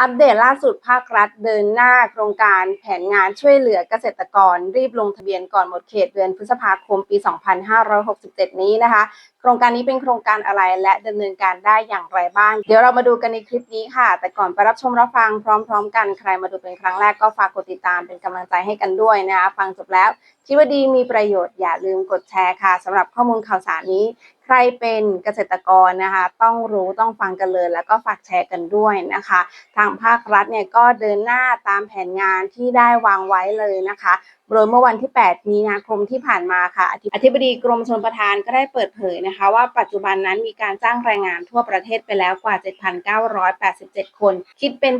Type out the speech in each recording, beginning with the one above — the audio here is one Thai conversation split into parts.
อัปเดตล่าสุดภาครัฐเดินหน้าโครงการแผนงานช่วยเหลือเกษตรกร รีบลงทะเบียนก่อนหมดเขตเดือนพฤษภาคมปี 2567 นี้นะคะ ครงการนี้เป็นโครงการอะไรและดำเนินการได้อย่างไรบ้าง เดี๋ยวเรามาดูกันในคลิปนี้ค่ะ แต่ก่อนไปรับชมรับฟังพร้อม ๆ กันใครมาดูเป็นครั้งแรกก็ฝากกดติดตามเป็นกำลังใจให้กันด้วยนะคะฟังจบแล้วคิดว่าดีมีประโยชน์อย่าลืมกดแชร์ค่ะสำหรับข้อมูลข่าวสารนี้ ใครเป็นเกษตรกรนะคะ ต้องรู้ต้องฟังกันเลย แล้วก็ฝากแชร์กันด้วยนะคะ ทางภาครัฐเนี่ยก็เดินหน้าตามแผนงานที่ได้วางไว้เลยนะคะโดยเมื่อวันที่ 8 มีนาคมที่ผ่านมาค่ะ อธิบดีกรมชลประทานก็ได้เปิดเผยนะคะ ว่าปัจจุบันนั้นมีการจ้างแรงงานทั่วประเทศไปแล้วกว่า 7,987 คน คิดเป็น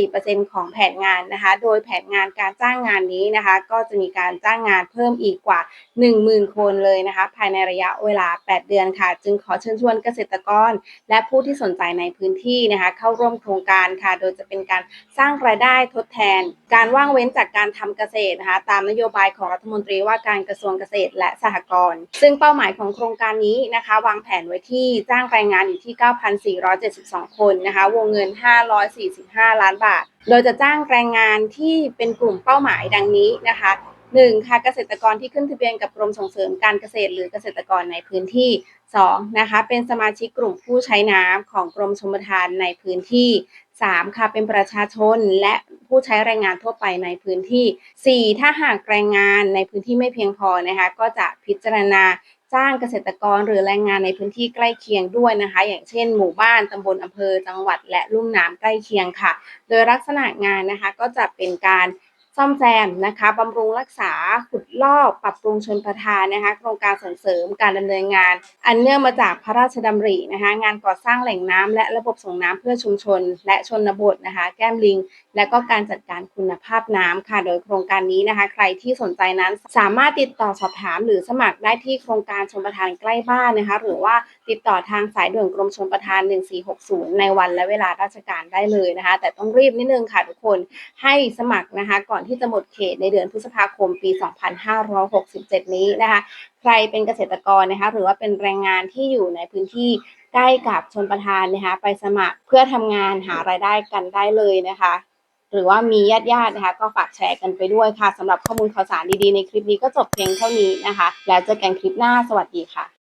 84%ของแผนงานนะคะ โดยแผนงานการจ้างงานนี้นะคะ ก็จะมีการจ้างงานเพิ่มอีกกว่า 10,000 คนเลยนะคะ ภายในระยะเวลา 8 เดือนค่ะ จึงขอเชิญชวนเกษตรกร และผู้ที่สนใจในพื้นที่นะคะ เข้าร่วมโครงการค่ะ โดยจะเป็นการสร้างรายได้ทดแทน การว่างเว้นจากการทำเกษตรนะคะตามนโยบายของรัฐมนตรีว่าการกระทรวงเกษตรและสหกรณ์ซึ่งเป้าหมายของโครงการนี้นะคะ วางแผนไว้ที่จ้างแรงงานอยู่ที่ 9,472 คนนะคะ วงเงิน 545 ล้านบาท โดยจะจ้างแรงงานที่เป็นกลุ่มเป้าหมายดังนี้นะคะหนึ่งค่ะเกษตรกรที่ขึ้นทะเบียนกับกรมส่งเสริมการเกษตรหรือเกษตรกรในพื้นที่สองนะคะเป็นสมาชิกกลุ่มผู้ใช้น้ำของกรมชลประทานในพื้นที่ สามค่ะเป็นประชาชนและผู้ใช้แรงงานทั่วไปในพื้นที่สี่ถ้าหากแรงงานในพื้นที่ไม่เพียงพอนะคะก็จะพิจารณาจ้างเกษตรกรหรือแรงงานในพื้นที่ใกล้เคียงด้วยนะคะ อย่างเช่น หมู่บ้านตำบลอำเภอจังหวัด และลุ่มน้ำใกล้เคียงค่ะ โดยลักษณะงานนะคะก็จะเป็นการ ซ่อมแซมนะคะบำรุงรักษาขุดลอกปรับปรุงชนประทานนะคะโครงการส่งเสริมการดำเนินงาน อันเนื่องมาจากพระราชดำรินะคะงานก่อสร้างแหล่งน้ำและระบบส่งน้ำเพื่อชุมชน และชนบทนะคะแก้มลิง และก็การจัดการคุณภาพน้ำค่ะโดยโครงการนี้นะคะ ใครที่สนใจนั้นสามารถติดต่อสอบถามหรือสมัครได้ที่โครงการชนประทานใกล้บ้านนะคะหรือว่าติดต่อทางสายด่วนกรมชลประทาน 1460 ในวันและเวลาราชการได้เลยนะคะ แต่ต้องรีบนิดนึงค่ะทุกคนให้สมัครนะคะก่อนที่จะหมดเขตในเดือนพฤษภาคมปี 2567 นี้นะคะ ใครเป็นเกษตรกรนะคะ หรือว่าเป็นแรงงานที่อยู่ในพื้นที่ใกล้กับชนประทานนะคะ ไปสมัครเพื่อทำงานหารายได้กันได้เลยนะคะหรือว่ามีญาติญาตินะคะ ก็ฝากแชร์กันไปด้วยค่ะสำหรับข้อมูลข่าวสารดีๆ ในคลิปนี้ก็จบเพียงเท่านี้นะคะ แล้วเจอกันคลิปหน้าสวัสดีค่ะ